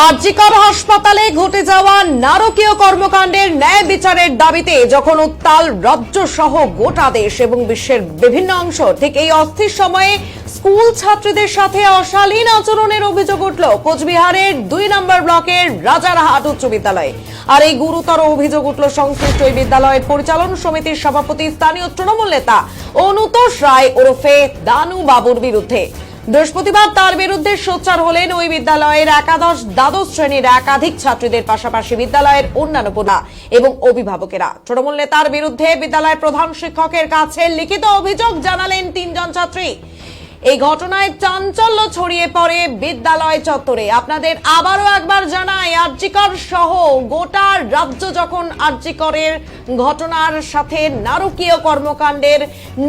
আরজিকর হাসপাতালে ঘটে যাওয়া নারকীয় কর্মকাণ্ডের ন্যায় বিচারের দাবিতে যখন উত্তাল রাজ্য সহ গোটা দেশ এবং বিশ্বের বিভিন্ন অংশ ঠিক এই অস্থির সময়ে স্কুল ছাত্রীদের সাথে অশালীন আচরণের অভিযোগ উঠল কোচবিহারের দুই নম্বর ব্লকের রাজারহাট উচ্চ বিদ্যালয়ে। আর এই গুরুতর অভিযোগ উঠল সংশ্লিষ্ট ওই বিদ্যালয়ের পরিচালন সমিতির সভাপতি স্থানীয় তৃণমূল নেতা অনুতোষ রায় ওরফে দানু বাবুর বিরুদ্ধে। বৃহস্পতিবার তার বিরুদ্ধে সোচ্চার হলেন ওই বিদ্যালয়ের একাদশ দ্বাদশ শ্রেণির একাধিক ছাত্রীদের পাশাপাশি বিদ্যালয়ের অন্যান্য পড়া এবং অভিভাবকেরা। তৃণমূল নেতার বিরুদ্ধে বিদ্যালয়ের প্রধান শিক্ষকের কাছে লিখিত অভিযোগ জানালেন তিনজন ছাত্রী। এই ঘটনায় চাঞ্চল্য ছড়িয়ে পড়ে বিদ্যালয় চত্বরে। আপনাদের আবারও একবার জানাই, আর্জিকর সহ গোটা রাজ্য যখন আর্জিকরের ঘটনার সাথে নারকীয় কর্মকাণ্ডের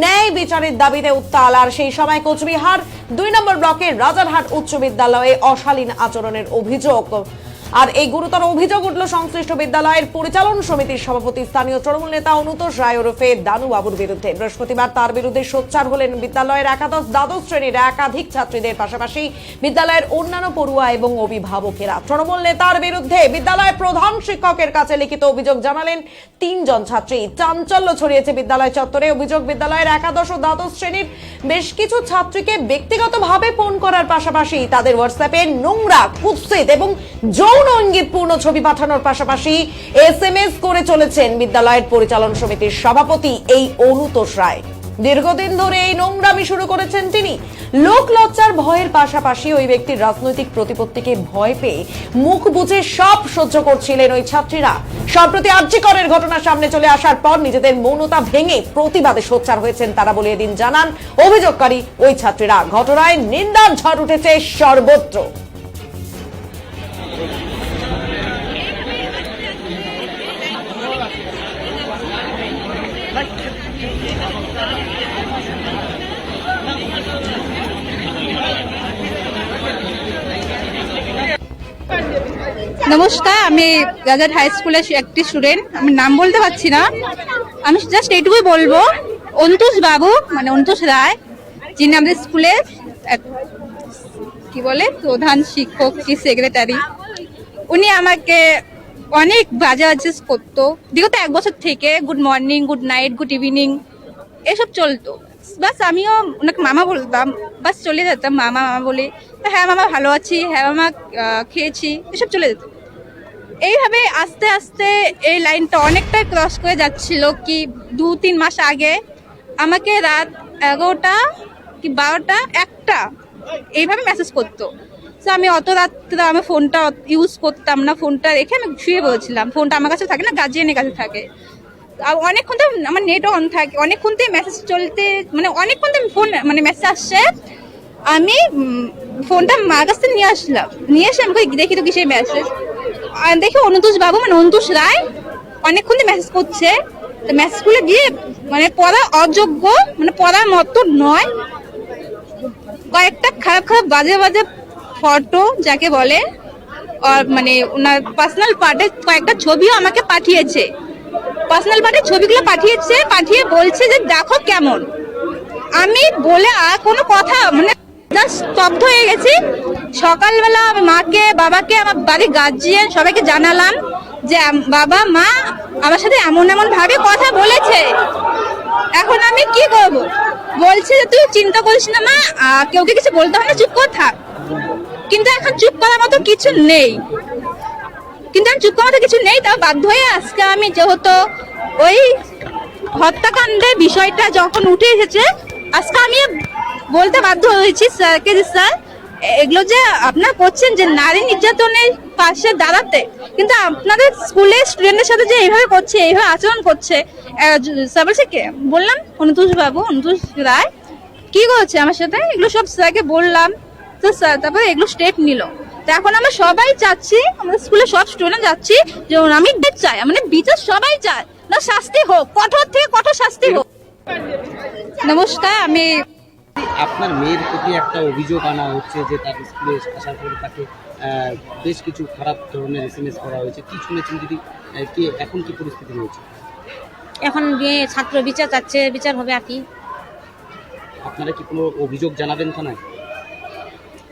ন্যায় বিচারের দাবিতে উত্তাল, আর সেই সময় কোচবিহার দুই নম্বর ব্লকের রাজারহাট উচ্চ বিদ্যালয়ে অশালীন আচরণের অভিযোগ। আর এই গুরুতর অভিযোগ উঠল সংশ্লিষ্ট বিদ্যালয়ের পরিচালন সমিতির সভাপতি স্থানীয় তৃণমূল নেতা অনুতোষ রায় ওরফে দানু বাবুর বিরুদ্ধে। বৃহস্পতিবার তার বিরুদ্ধে সোচ্চার হলেন বিদ্যালয়ের একাদশ দ্বাদশ শ্রেণির একাধিক ছাত্রীদের পাশাপাশি বিদ্যালয়ের অন্যান্য পড়ুয়া এবং অভিভাবকেরা। তৃণমূল নেতার বিরুদ্ধে বিদ্যালয়ের প্রধান শিক্ষকের কাছে লিখিত অভিযোগ জানালেন তিনজন ছাত্রী। চাঞ্চল্য ছড়িয়েছে বিদ্যালয় চত্বরে। অভিযোগ, বিদ্যালয়ের একাদশ ও দ্বাদশ শ্রেণির বেশ কিছু ছাত্রীকে ব্যক্তিগতভাবে ফোন করার পাশাপাশি তাদের হোয়াটসঅ্যাপে নোংরা, কুৎসিত এবং যৌন ইঙ্গিতপূর্ণ ছবি পাঠানোর পাশাপাশি এস করে চলেছেন বিদ্যালয়ের পরিচালন সমিতির সভাপতি এই অনুতোষ রায়। দীর্ঘদিন ধরে এই নোংরামি শুরু করেছেন তিনি। লোক লজ্জার ভয়ের পাশাপাশি ওই ব্যক্তির রাজনৈতিক প্রতিপত্তিকে ভয় পেয়ে মুখ বুঝে সব সহ্য করছিলেন ওই ছাত্রীরা। সম্প্রতি আর্যিকরের ঘটনা সামনে চলে আসার পর নিজেদের মৌনতা ভেঙে প্রতিবাদে সোচ্চার হয়েছেন তারা বলে এদিন জানান, অভিযোগকারী ওই ছাত্রীরা। ঘটনায় নিন্দার ঝড় উঠেছে সর্বত্র। নমস্কার, আমি রাজার হাই স্কুলের একটি স্টুডেন্ট আমি নাম বলতে পারছি না। আমি জাস্ট এইটুকুই বলব। অন্তুষ বাবু মানে অন্তুষ রায়, যিনি আমাদের স্কুলের কি বলে, প্রধান শিক্ষক কি সেক্রেটারি উনি আমাকে অনেক বাজে বাজে করতো। বিগত এক বছর থেকে good morning good night good evening এসব চলতো। বাস আমিও ওনাকে মামা বলতাম। বাস চলে যেতাম, মামা মামা বলে হ্যাঁ মামা ভালো আছি হ্যাঁ মামা খেয়েছি। এসব চলে যেত। এইভাবে আস্তে আস্তে এই লাইনটা অনেকটাই ক্রস করে যাচ্ছিল কি দু, তিন মাস আগে। আমাকে রাত এগারোটা কি বারোটা, একটা এইভাবে মেসেজ করতো। তো আমি অত রাত্রে আমি ফোনটা ইউজ করতাম না ফোনটা রেখে আমি শুয়ে পড়েছিলাম। ফোনটা আমার কাছে থাকে না গার্জিয়ানের কাছে থাকে। আর অনেকক্ষণ তো আমার নেট অন থাকে, অনেকক্ষণ থেকে মেসেজ চলতে মানে অনেকক্ষণ থেকে ফোন মানে মেসেজ আসছে। আমি ফোনটা মার কাছ থেকে নিয়ে আসলাম। নিয়ে এসে আমি দেখি তো কিসের মেসেজ দেখি অনুতোষ বাবু মানে অনুতোষ রায় অনেকক্ষণ মেসেজ করছে। তো মেসেজগুলো গিয়ে মানে পড়া অযোগ্য মানে পড়ার মতো নয়। কয়েকটা খারাপ খারাপ বাজে বাজে ফটো যাকে বলে মানে ওনার পার্সোনাল পার্টে কয়েকটা ছবিও আমাকে পাঠিয়েছে। পার্সোনাল পার্টের ছবিগুলো পাঠিয়েছে, পাঠিয়ে বলছে যে, দেখো কেমন। আমি বলে আর কোনো কথা মানে just স্তব্ধ হয়ে গেছি। সকালবেলা মাকে, বাবাকে, আমার বাড়ির গার্জিয়ান সবাইকে জানালাম যে বাবা, মা আমার সাথে এমন এমন ভাবে কথা বলেছে। এখন আমি কি করব? বলছে যে, তুই চিন্তা করিস না, মা কেউকে কিছু বলতে হবে না, চুপ করে, থাক। কিন্তু এখন চুপ করার মতো কিছু নেই। কিন্তু আমি চুপ করার মতো কিছু নেই, তাও বাধ্য হয়ে আজকে আমি যেহেতু ওই হত্যাকাণ্ডের বিষয়টা যখন উঠে এসেছে, আজকে আমি বলতে বাধ্য হয়েছি স্যারকে যে, স্যার এগুলো যে আপনারা করছেন যে নারী নির্যাতনের পাশে দাঁড়াতে, কিন্তু আপনাদের স্কুলের স্টুডেন্টের সাথে যে এইভাবে করছে, এইভাবে আচরণ করছে কে বললাম? অনুতোষ বাবু, অনুতোষ রায়। কি করছে আমার সাথে? এগুলো সব স্যারকে বললাম। তো স্যার তারপরে এগুলো স্টেপ নিল। তো এখন আমরা সবাই চাচ্ছি আমাদের স্কুলে সব স্টুডেন্ট যাচ্ছি যে আমি চাই মানে বিচার সবাই চায়। না শাস্তি হোক, কঠোর থেকে কঠোর শাস্তি হোক। নমস্কার, আমি আপনার মেয়ের প্রতি একটা অভিযোগ আনা হচ্ছে যে তার স্কুলে আসার পরে তাকে বেশ কিছু খারাপ ধরনের এস এম এস করা হয়েছে। কি শুনেছেন যদি কি এখন কি পরিস্থিতি রয়েছে? এখন মেয়ে ছাত্র বিচার চাচ্ছে বিচার হবে আর কি। আপনারা কি কোনো অভিযোগ জানাবেন থানায়?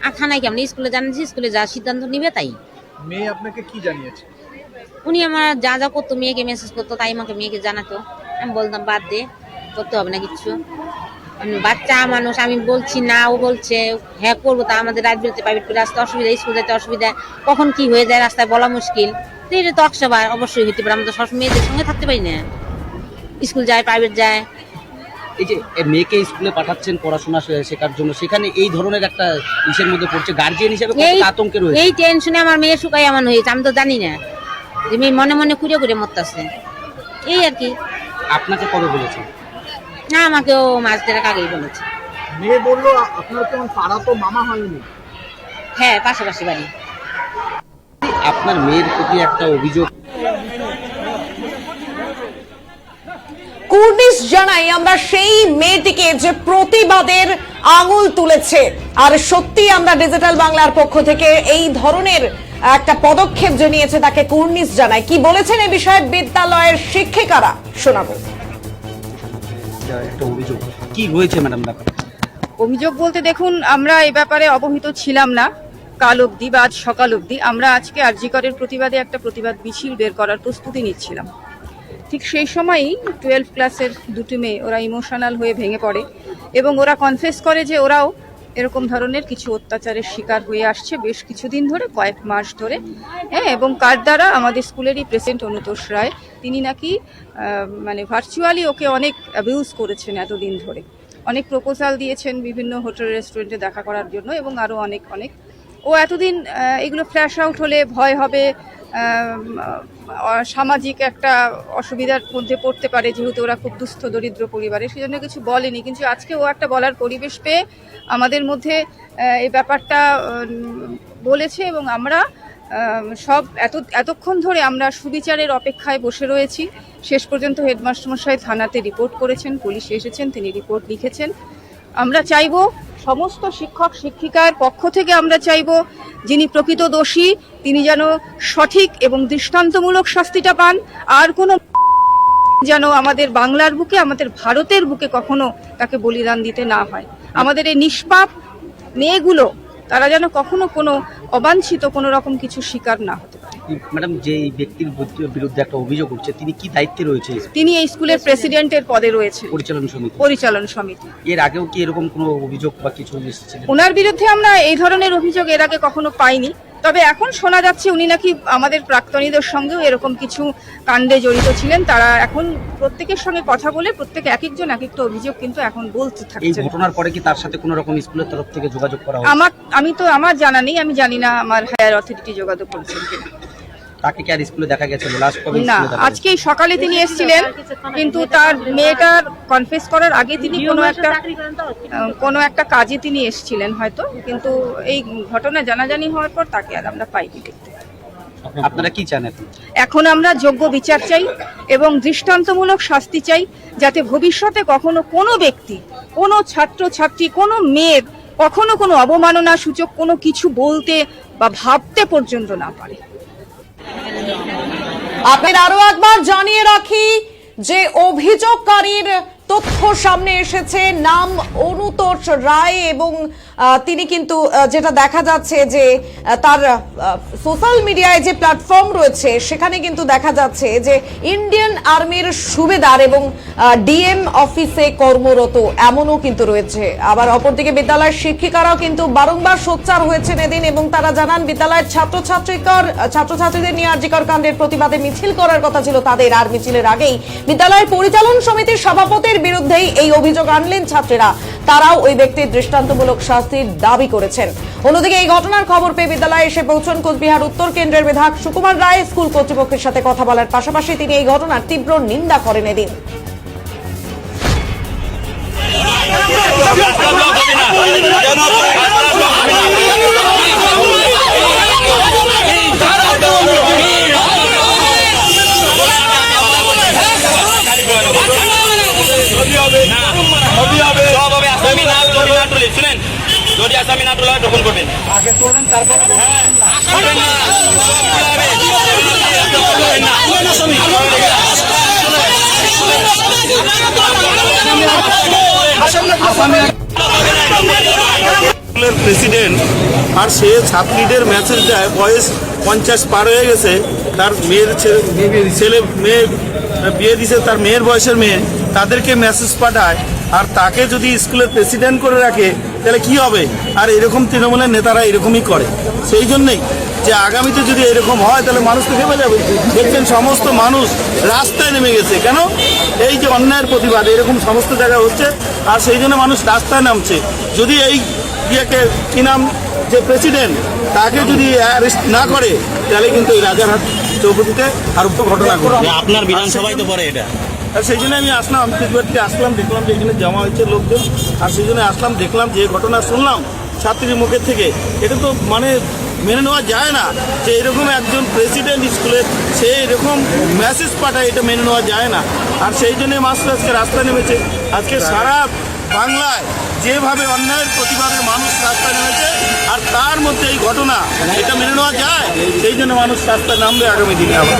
আর থানায় কেমন? স্কুলে জানাচ্ছি স্কুলে যা সিদ্ধান্ত নিবে তাই। মেয়ে আপনাকে কি জানিয়েছে? উনি আমার যা যা করতো মেয়েকে মেসেজ করতো তাই আমাকে মেয়েকে জানাতো। আমি বলতাম বাদ দে করতে হবে না কিচ্ছু। বাচ্চা মানুষ আমি বলছি না ও বলছে হ্যাঁ করব তা আমাদের রাত বেরোতে প্রাইভেট করে আসতে অসুবিধা স্কুল যেতে অসুবিধা কখন কি হয়ে যায় রাস্তায় বলা মুশকিল। তো এটা তো অক্সবার অবশ্যই হতে পারে আমরা তো সবসময় মেয়েদের সঙ্গে থাকতে পারি না। স্কুল যায় প্রাইভেট যায়। এই যে মেয়েকে স্কুলে পাঠাচ্ছেন পড়াশোনা শেখার জন্য সেখানে এই ধরনের একটা ইসের মধ্যে পড়ছে গার্জিয়ান হিসেবে আতঙ্কে রয়েছে? এই টেনশনে আমার মেয়ে শুকাই এমন হয়েছে আমি তো জানি না। যে মেয়ে মনে মনে খুঁড়ে খুঁড়ে মরতেছে। এই আর কি। আপনাকে কবে বলেছেন? না আমাকেও মাছ দেড়েক আগেই বলেছে। মেয়ে বলল আপনার কেমন পাড়া তো মামা হয়নি। হ্যাঁ পাশাপাশি বাড়ি। আপনার মেয়ের প্রতি একটা অভিযোগ। কুর্নিশ জানাই আমরা সেই মেয়েটিকে যে প্রতিবাদের আঙুল তুলেছে। আর সত্যি আমরা ডিজিটাল বাংলার পক্ষ থেকে এই ধরনের একটা পদক্ষেপ যে নিয়েছে তাকে কুর্নিশ জানাই। কি বলেছেন এই বিষয়ে বিদ্যালয়ের শিক্ষিকারা? শোনাবো। একটা অভিযোগ। কি রয়েছে ম্যাডাম ব্যাপার? অভিযোগ বলতে দেখুন, আমরা এ ব্যাপারে অবহিত ছিলাম না। কাল অবধি বা আজ সকাল অবধি আমরা আজকে আরজিকরের প্রতিবাদে একটা প্রতিবাদ মিছিল বের করার প্রস্তুতি নিচ্ছিলাম। ঠিক সেই সময়ই টুয়েলভ ক্লাসের দুটি মেয়ে, ওরা ইমোশনাল হয়ে ভেঙে পড়ে এবং ওরা কনফেস করে যে ওরাও এরকম ধরনের কিছু অত্যাচারের শিকার হয়ে আসছে বেশ কিছুদিন ধরে, কয়েক মাস ধরে। হ্যাঁ এবং কার দ্বারা? আমাদের স্কুলেরই প্রেসিডেন্ট অনুতোষ রায়। তিনি নাকি মানে ভার্চুয়ালি ওকে অনেক অ্যাবিউজ করেছেন এতদিন ধরে। অনেক প্রপোজাল দিয়েছেন বিভিন্ন হোটেল রেস্টুরেন্টে দেখা করার জন্য এবং আরও অনেক অনেক। ও এতদিন এগুলো ফ্ল্যাশ আউট হলে ভয় হবে সামাজিক একটা অসুবিধার মধ্যে পড়তে পারে, যেহেতু ওরা খুব দুস্থ, দরিদ্র পরিবারের সেজন্য কিছু বলেনি। কিন্তু আজকে ও একটা বলার পরিবেশ পেয়ে আমাদের মধ্যে এই ব্যাপারটা বলেছে এবং আমরা সব এত, এতক্ষণ ধরে আমরা সুবিচারের অপেক্ষায় বসে রয়েছি। শেষ পর্যন্ত হেডমাস্টারমশাই থানাতে রিপোর্ট করেছেন, পুলিশ এসেছেন, তিনি রিপোর্ট লিখেছেন। আমরা চাইব সমস্ত শিক্ষক শিক্ষিকার পক্ষ থেকে আমরা চাইব যিনি প্রকৃত দোষী, তিনি যেন সঠিক এবং দৃষ্টান্তমূলক শাস্তিটা পান। আর কোনো যেন আমাদের বাংলার বুকে, আমাদের ভারতের বুকে কখনো তাকে বলিদান দিতে না হয়। আমাদের এই নিষ্পাপ মেয়েগুলো, তারা যেন কখনো কোনো অবাঞ্ছিত কোনো রকম কিছু শিকার না হতে। ম্যাডাম যে এই ব্যক্তির বিরুদ্ধে- একটা অভিযোগ উঠছে তিনি কি দায়িত্বে রয়েছে? তিনি এই স্কুলের প্রেসিডেন্টের পদে রয়েছে পরিচালনা সমিতি। পরিচালন সমিতি। এর আগেও কি এরকম কোনো অভিযোগ বা কিছু এসেছিল ওনার বিরুদ্ধে আমরা এই ধরনের অভিযোগ এর আগে কখনো পাইনি। তবে এখন শোনা যাচ্ছে উনি নাকি আমাদের প্রাক্তনীদের সঙ্গেও এরকম কিছু কাণ্ডে জড়িত ছিলেন। তারা এখন প্রত্যেকের সঙ্গে কথা বলে প্রত্যেকে এক একজন এক একটা অভিযোগ কিন্তু এখন বলতে এই থাকছে ঘটনার পরে কি তার সাথে কোনো রকম স্কুলের তরফ থেকে যোগাযোগ করা আমার আমি তো আমার জানা নেই আমি জানি না আমার হায়ার অথরিটি যোগাযোগ করেছেন কিনা। তাকে কি আর স্কুলে দেখা গেছিল লাস্ট কবে না আজকে সকালে তিনি এসেছিলেন কিন্তু তার মেয়েটার কনফেস করার আগে তিনি কোনো একটা কোনো একটা কাজে তিনি এসেছিলেন হয়তো কিন্তু এই ঘটনা জানাজানি হওয়ার পর তাকে আর আমরা পাইনি দেখতে। আপনারা কি চান এখন? এখন আমরা যোগ্য বিচার চাই এবং দৃষ্টান্তমূলক শাস্তি চাই যাতে ভবিষ্যতে কখনো কোনো ব্যক্তি কোনো ছাত্র ছাত্রী কোনো মেয়ের কখনো কোনো অবমাননা সূচক কোনো কিছু বলতে বা ভাবতে পর্যন্ত না পারে। আপনাদের আরও একবার জানিয়ে রাখি যে অভিযোগকারীর তথ্য সামনে এসেছে। নাম অনুতোষ রায় এবং তিনি কিন্তু যেটা দেখা যাচ্ছে যে তার সোশ্যাল মিডিয়ায় যে প্ল্যাটফর্ম রয়েছে, সেখানে কিন্তু দেখা যাচ্ছে যে ইন্ডিয়ান আর্মির সুবেদার এবং ডিএম অফিসে কর্মরত এমনও কিন্তু রয়েছে। আবার অপরদিকে বিদ্যালয়ের শিক্ষিকারাও কিন্তু বারংবার সোচ্চার হয়েছেন এদিন এবং তারা জানান, বিদ্যালয়ের ছাত্রছাত্রীকর, ছাত্রছাত্রীদের নিয়ে আর্জিকর কাণ্ডের প্রতিবাদে মিছিল করার কথা ছিল তাদের আর মিছিলের আগেই। বিদ্যালয়ের পরিচালন সমিতির সভাপতির বিরুদ্ধেই এই অভিযোগ আনলেন ছাত্রীরা। তারাও ওই ব্যক্তির দৃষ্টান্তমূলক শাস্তির দাবি করেছেন। অন্যদিকে এই ঘটনার খবর পেয়ে বিদ্যালয়ে এসে পৌঁছন কোচবিহার উত্তর কেন্দ্রের বিধায়ক সুকুমার রায়। স্কুল কর্তৃপক্ষের সাথে কথা বলার পাশাপাশি তিনি এই ঘটনার তীব্র নিন্দা করেন এদিন। শুনেন যদি আসামি না তোলা হয় তখন করবেন। আগে তারপর প্রেসিডেন্ট আর সে ছাত্রীদের মেসেজ দেয় বয়স পঞ্চাশ পার হয়ে গেছে তার মেয়ের ছেলে ছেলে মেয়ে বিয়ে দিছে তার মেয়ের বয়সের মেয়ে তাদেরকে মেসেজ পাঠায়। আর তাকে যদি স্কুলের প্রেসিডেন্ট করে রাখে, তাহলে কি হবে? আর এরকম তৃণমূলের নেতারা এরকমই করে। সেই জন্যই যে আগামীতে যদি এরকম হয়, তাহলে মানুষ তো ভেবে যাবে দেখছেন সমস্ত মানুষ রাস্তায় নেমে গেছে। কেন? এই যে অন্যায়ের প্রতিবাদ, এরকম সমস্ত জায়গায় হচ্ছে। আর সেই জন্য মানুষ রাস্তায় নামছে। যদি এই ইয়েকে কি নাম? যে প্রেসিডেন্ট, তাকে যদি অ্যারেস্ট না করে, তাহলে কিন্তু এই রাজারহাট চৌপতিতে আরও ঘটনা ঘটবে। আপনার বিধানসভায় তো পড়ে এটা। আর সেই জন্য আমি আসলাম ফেসবুকে আসলাম, দেখলাম যে এখানে জমা হয়েছে লোকজন। আর সেই জন্য আসলাম, দেখলাম যে ঘটনা শুনলাম ছাত্রীর মুখের থেকে। এটা তো মানে মেনে নেওয়া যায় না যে এরকম একজন প্রেসিডেন্ট স্কুলের সে এরকম মেসেজ পাঠায়, এটা মেনে নেওয়া যায় না। আর সেই জন্য মাস্টার আজকে রাস্তায় নেমেছে। আজকে সারা বাংলায় যেভাবে অন্যায়ের প্রতিবাদে মানুষ রাস্তায় নেমেছে, আর তার মধ্যে এই ঘটনা, এটা মেনে নেওয়া যায়, সেই জন্য মানুষ রাস্তায় নামবে আগামী দিনে আবার।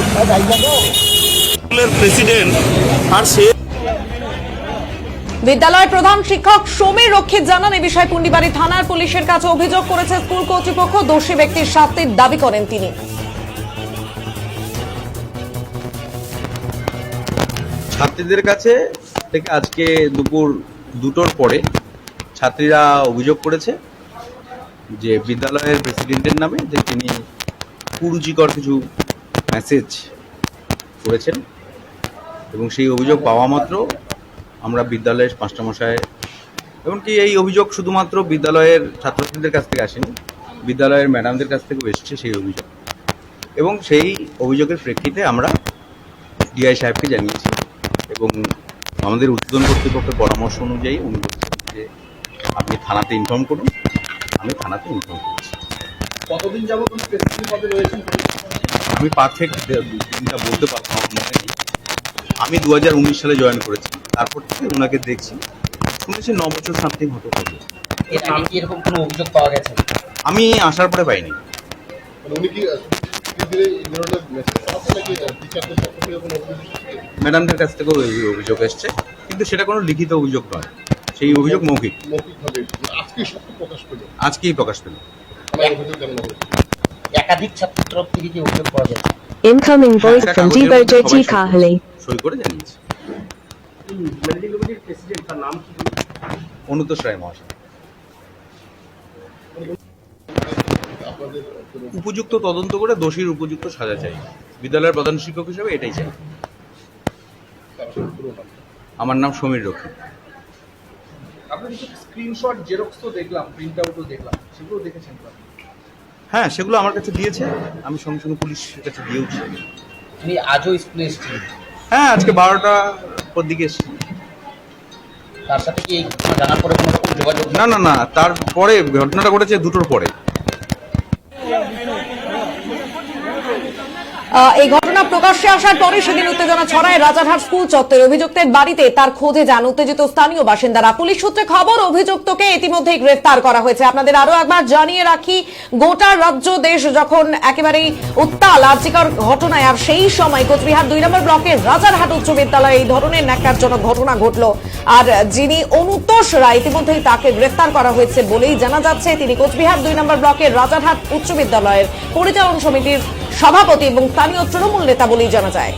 প্রেসিডেন্ট আর সে বিদ্যালয়ের প্রধান শিক্ষক সমীর রক্ষিত জানান এ বিষয়ে পুন্ডিবাড়ি থানার পুলিশের কাছে অভিযোগ করেছে স্কুল কর্তৃপক্ষ। দোষী ব্যক্তির শাস্তির দাবি করেন তিনি। ছাত্রীদের কাছে থেকে আজকে দুপুর দুটোর পরে ছাত্রীরা অভিযোগ করেছে যে বিদ্যালয়ের প্রেসিডেন্টের নামে যে তিনি কুরুচিকর কিছু মেসেজ করেছেন। এবং সেই অভিযোগ পাওয়া মাত্র আমরা বিদ্যালয়ের মাস্টারমশাই এমনকি এই অভিযোগ শুধুমাত্র বিদ্যালয়ের ছাত্রছাত্রীদের কাছ থেকে আসেনি বিদ্যালয়ের ম্যাডামদের কাছ থেকেও এসেছে সেই অভিযোগ। এবং সেই অভিযোগের প্রেক্ষিতে আমরা ডিআই সাহেবকে জানিয়েছি এবং আমাদের উদ্বোধন কর্তৃপক্ষের পরামর্শ অনুযায়ী উনি বলছেন যে আপনি থানাতে ইনফর্ম করুন আমি থানাতে ইনফর্ম করছি। কতদিন যাবত পদে আমি পারফেক্ট দিনটা বলতে পারব আমার মনে নেই আমি দু হাজার উনিশ সালে জয়েন করেছি। তারপর থেকে ওনাকে দেখছি। শুনেছি ন বছর সামথিং হতে কি এরকম কোনো অভিযোগ পাওয়া গেছে? আমি আসার পরে পাইনি। মানে ম্যাডামদের কাছ থেকেও এই অভিযোগ এসছে। কিন্তু সেটা কোনো লিখিত অভিযোগ নয়। সেই অভিযোগ মৌখিক। পেল? আজকেই প্রকাশ পেল। হবে? একাধিক ছাত্র থেকে কি অভিযোগ পাওয়া গেছে? Incoming voice from করে- Kahale. সই করে জানিয়েছি। প্রেসিডেন্ট তার নাম কি অনুতোষ রায় মহাশয়। উপযুক্ত তদন্ত করে দোষীর উপযুক্ত সাজা চাই। বিদ্যালয়ের প্রধান শিক্ষক হিসেবে এটাই চাই। আমার নাম সমীর রক্ষী। আপনার কিছু স্ক্রিনশট জেরক্স তো দেখলাম প্রিন্ট আউটও দেখলাম সেগুলো দেখেছেন হ্যাঁ সেগুলো আমার কাছে দিয়েছে। আমি সঙ্গে সঙ্গে পুলিশের কাছে দিয়েওছি তুমি আজও স্কুলে এসেছিলেন হ্যাঁ আজকে বারোটা পর দিকে এসেছি। তার সাথে কি জানার পরে কোনো রকম যোগাযোগ না না না তারপরে ঘটনাটা ঘটেছে দুটোর পরে। আহ, এই ঘটনা প্রকাশ্যে আসার পরে সেদিন উত্তেজনা ছড়ায় রাজারহাট স্কুল চত্বরে। অভিযুক্তের বাড়িতে তার খোঁজে যান উত্তেজিত স্থানীয় বাসিন্দারা। পুলিশ সূত্রে খবর, অভিযুক্তকে ইতিমধ্যেই গ্রেফতার করা হয়েছে। আপনাদের আরও একবার জানিয়ে রাখি, গোটা রাজ্য দেশ যখন একেবারেই উত্তাল আর্জিকর ঘটনায়, আর সেই সময় কোচবিহার দুই নম্বর ব্লকের রাজারহাট উচ্চ বিদ্যালয়ে এই ধরনের ন্যাক্কারজনক ঘটনা ঘটলো। আর যিনি অনুতোষ রায়, ইতিমধ্যেই তাকে গ্রেফতার করা হয়েছে বলেই জানা যাচ্ছে। তিনি কোচবিহার দুই নম্বর ব্লকের রাজারহাট উচ্চ বিদ্যালয়ের পরিচালন সমিতির সভাপতি এবং স্থানীয় তৃণমূল নেতা বলেই জানা যায়।